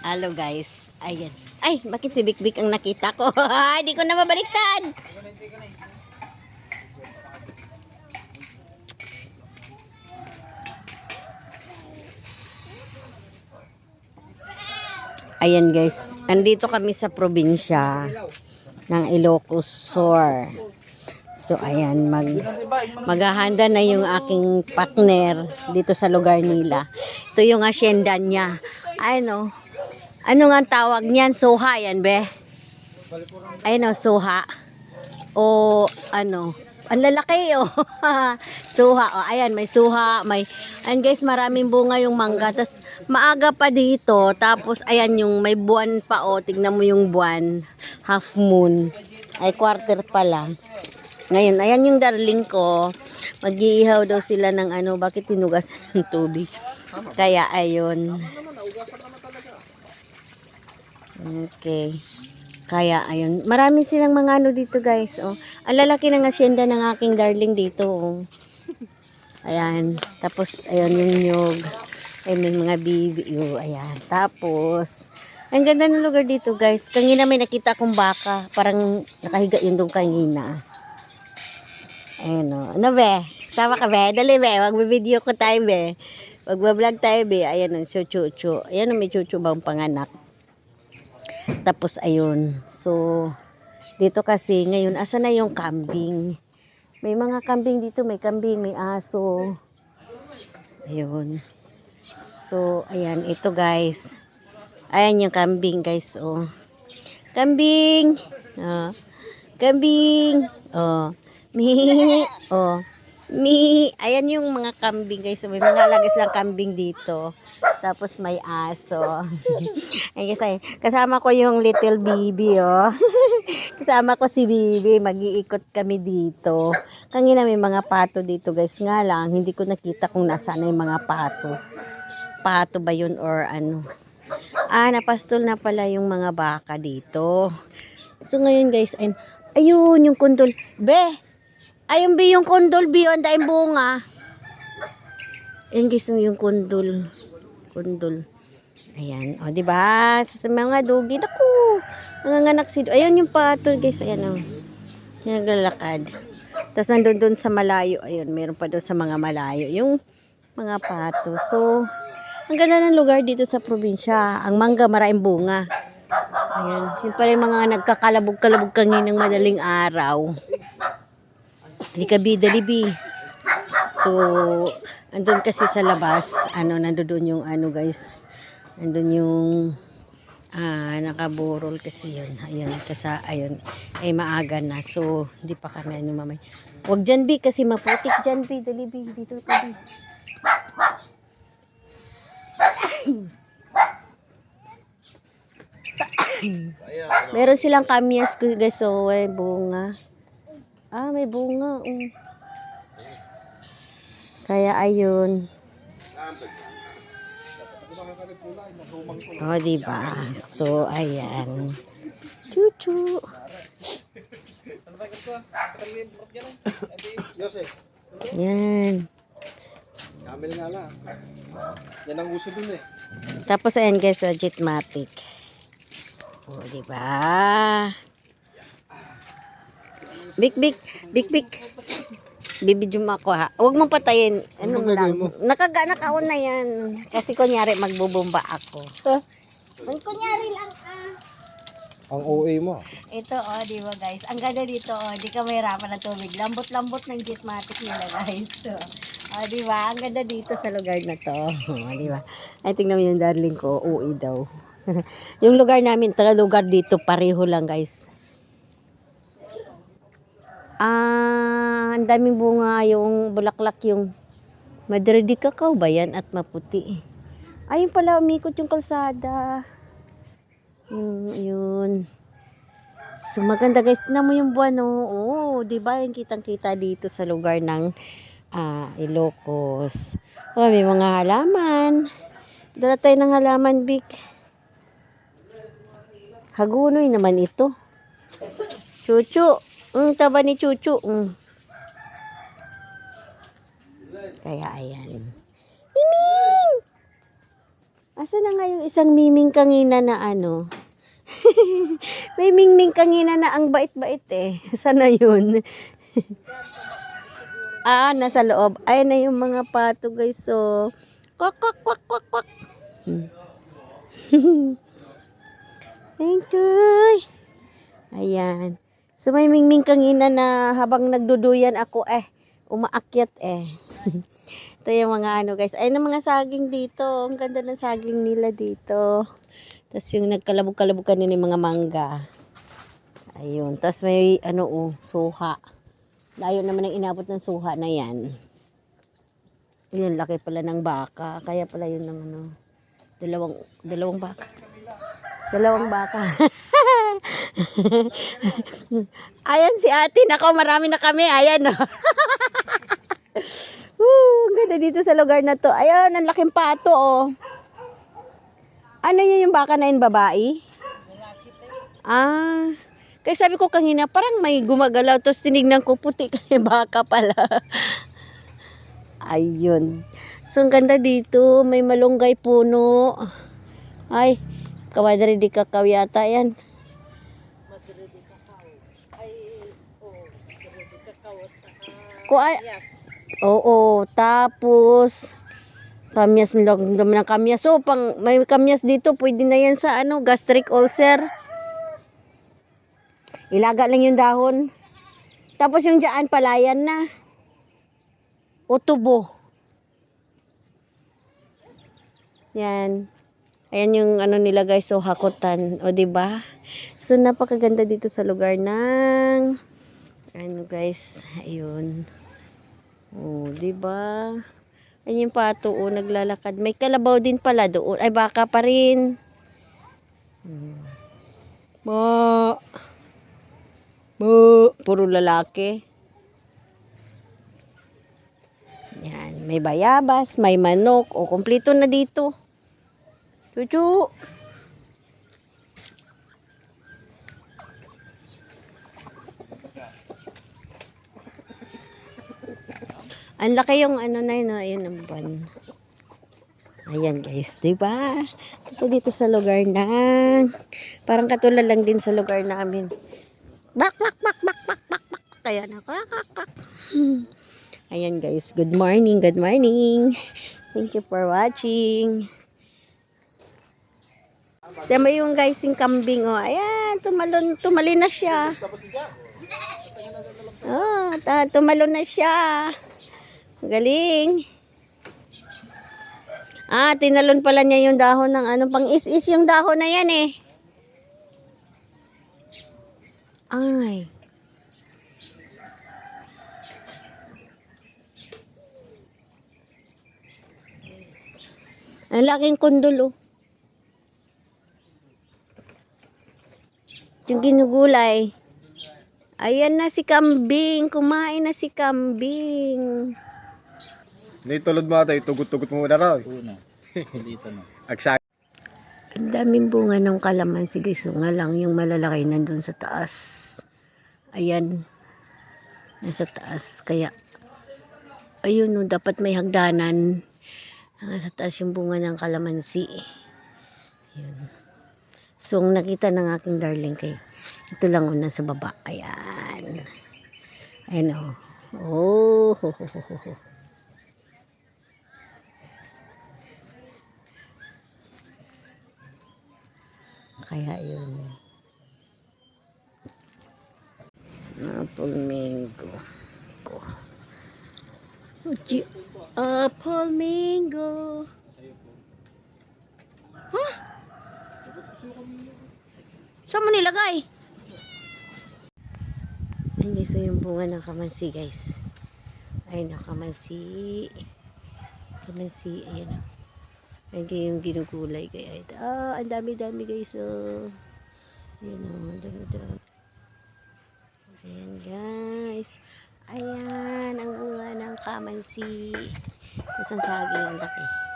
Hello guys. Ayan. Ay, bakit si Bik Bik ang nakita ko? Hindi ko na mabaliktad. Ayan guys, andito kami sa probinsya ng Ilocos Sur. So ayan, mag maghahanda na yung aking partner dito sa lugar nila. Ito yung asyenda niya. Ano? Ano nga tawag niyan? Soha yan, be? Ayun o, soha. O ano? Ang lalaki oh. suha. Oh, ayan, may suha, may And guys, maraming bunga yung mangga. Tapos maaga pa dito. Tapos ayan yung may buwan pa oh. Tignan mo yung buwan. Half moon. Ay quarter pa lang. Ngayon, ayan yung darling ko. Mag-iihaw daw sila ng ano, bakit tinugasan ng tubig. Kaya ayun. Okay. Kaya ayun. Marami silang mga ano dito guys. Oh. Ang lalaki ng asyenda ng aking darling dito. Oh. Ayan. Tapos ayun yung nyug. Ayun may mga bibi. Oh, ayan. Tapos ang ganda ng lugar dito guys. Kanina may nakita akong baka. Parang nakahiga yun doon kanina. Ayun o. Ano be? Sama ka be? Dali be. Magbibideo ko tayo be. Magbablog tayo be. Ayan o. Chuchu. Ayan o. May chuchu bang panganak. Tapos ayun. So, dito kasi ngayon, asa na yung kambing? May mga kambing dito. May kambing, may aso. Ayun. So, ayan. Ito guys. Ayan yung kambing guys. Oh. Kambing. Oh. Kambing. Oh. Mi. Oh. Mi. Ayan yung mga kambing guys. May mga alagas lang kambing dito. Tapos may aso. Ay kasi kasama ko yung little baby oh. kasama ko si Bibi. Mag-iikot kami dito. Kanina may mga pato dito guys. Nga lang hindi ko nakita kung nasaan na yung mga pato. Pato ba yun or ano. Ah, napastol na pala yung mga baka dito. So ngayon guys, ayun, ayun yung kundol. Be, ayun be yung kundol, be yung daing bunga. Ayun guys, yung kundol. Kundol. Ayan, o, di ba? Sa mga dugi, naku, nanganganak si, ayun yung pato guys, ayan o. Yung naglalakad. Tapos nandun dun sa malayo, ayun, meron pa doon sa mga malayo, yung mga pato. So, ang ganda ng lugar dito sa probinsya. Ang mangga, maraming bunga. Ayan. Yun pala yung mga nagkakalabog-kalabog kaninang madaling araw. Likabi, dalibi. So, andun kasi sa labas, ano, nandun yung ano guys, andun yung ah, nakaburol kasi yun. Ayun, kasi ayun, ay maaga na. So, hindi pa kami ano mamay. Huwag dyan, Bi, kasi maputik dyan, Bi. Dali, Bi. Dito ka, Bi. Meron silang kamyas guys, so may bunga. Ah, may bunga. Oh. Kaya ayun. Oh, di ba? So, ayan. Chuchu. Yan. Camel nga lang. Yan ang uso dun eh. Tapos ayan guys, uh, Jetmatic. Oh, di ba? Big, big, big, big. Bibidyo mo ako ha. Huwag mong patayin. Ano Ano lang. mo? Nakaga, nakaon na yan. Kasi kunyari magbubomba ako. Ang kunyari lang ah. Ang OA mo. Ito oh, di ba guys? Ang ganda dito oh, di ka mahirapan ng tubig. Lambot-lambot ng Jetmatic nila guys. So, oh, di ba? Ang ganda dito sa lugar na to. Oh, di ba? Ay tingnan mo yung darling ko, uwi daw. yung lugar namin, tala lugar dito pareho lang guys. Ah, ang daming bunga yung bulaklak yung Madre Cacao ba yan at maputi. Ayun pala, umikot yung kalsada. Yung, yun. So, maganda guys. Tignan mo yung buwan, oh. Oo, di ba? Yung kitang-kita dito sa lugar ng ah, Ilocos. Oh, may mga halaman. Dala tayo ng halaman, Vic. Hagunoy naman ito. Chuchu. Ang taba ni Chuchu. Mm. Kaya, ayan. Miming! Asa na nga yung isang miming kangina na ano? May mingming kangina na ang bait-bait eh. Sana yun? ah, nasa loob. Ay na yung mga pato guys. So, kwak, kwak, kwak, kwak, kwak. Hmm. Thank you. Ayan. So may mingming kangina na habang nagduduyan ako eh, umaakyat eh. Ito yung mga ano guys. Ayun ang mga saging dito. Ang ganda ng saging nila dito. Tapos yung nagkalabog-kalabog kanina yung mga mangga. Ayun. Tapos may ano oh, suha. Layo naman ang inabot ng suha na yan. Yun, laki pala ng baka. Kaya pala yun ng ano. Dalawang, dalawang baka. Dalawang baka. Ayan si ate. Nako, marami na kami. Ayan oh. Woo, ang ganda dito sa lugar na to. Ayun, ang laking pato oh. Ano yun yung baka na yun, babae? Ah. Kaya sabi ko kanina, parang may gumagalaw. Tapos tinignan ko, puti kaya baka pala. Ayun. So, ang ganda dito. May malunggay puno. Ay, kawadari di kakaw yata yan. Kuha, Oo, tapos kamyas lang naman ng kamyas. So, pang may kamyas dito, pwede na yan sa ano, gastric ulcer. Ilaga lang yung dahon. Tapos yung dyan, palayan na. O tubo. Yan. Ayan yung ano nila guys, so hakutan. O, di ba? So, napakaganda dito sa lugar ng ano guys, ayun. Oh, 'di ba? Ayun yung pato, oh, naglalakad. May kalabaw din pala doon. Ay, baka pa rin. Ba. Ba. Puro lalaki. Yan. May bayabas, may manok. O, kompleto na dito. Chuchu. Ang laki yung ano na yun, oh, ayun ang buwan. Ayan guys, di ba? Ito dito sa lugar na parang katulad lang din sa lugar namin. Bak bak bak bak bak bak bak. Kaya na kak kak kak. Ayan guys, good morning, good morning. Thank you for watching. Tama yung guys yung kambing oh. Ayan, tumalon, tumalon na siya. Oh, tumalon na siya. Galing. Ah, tinalon pala niya yung dahon ng ano, pang is-is yung dahon na yan eh. Ay. Ang laking kundol oh. Yung ginugulay. Ayan na si kambing. Kumain na si kambing. Naitulod mo ito, tugot-tugot mo na raw. Una. Dito na. Agsa. Ang daming bunga ng kalamansi guys. So, nga lang yung malalaki nandun sa taas. Ayan. Nasa taas. Kaya, ayun no, dapat may hagdanan. Nasa taas yung bunga ng kalamansi. Ayan. So, ang nakita ng aking darling kay, ito lang una sa baba. Ayan. Ayan o. Oh. Ho, Kaya yun. Apple mango. Ko. Uji- Apple mango. Ha? Saan mo nilagay? Ay, guys, so yung bunga ng kamansi, guys. Ay, na kamansi. Ayan o. Hindi yung ginugulay kaya ito. Ah, ang dami-dami guys. Oh. Ayan o, ang dami-dami. Ayan guys. Ayan, ang bunga ng kamansi. Isang saging ang laki.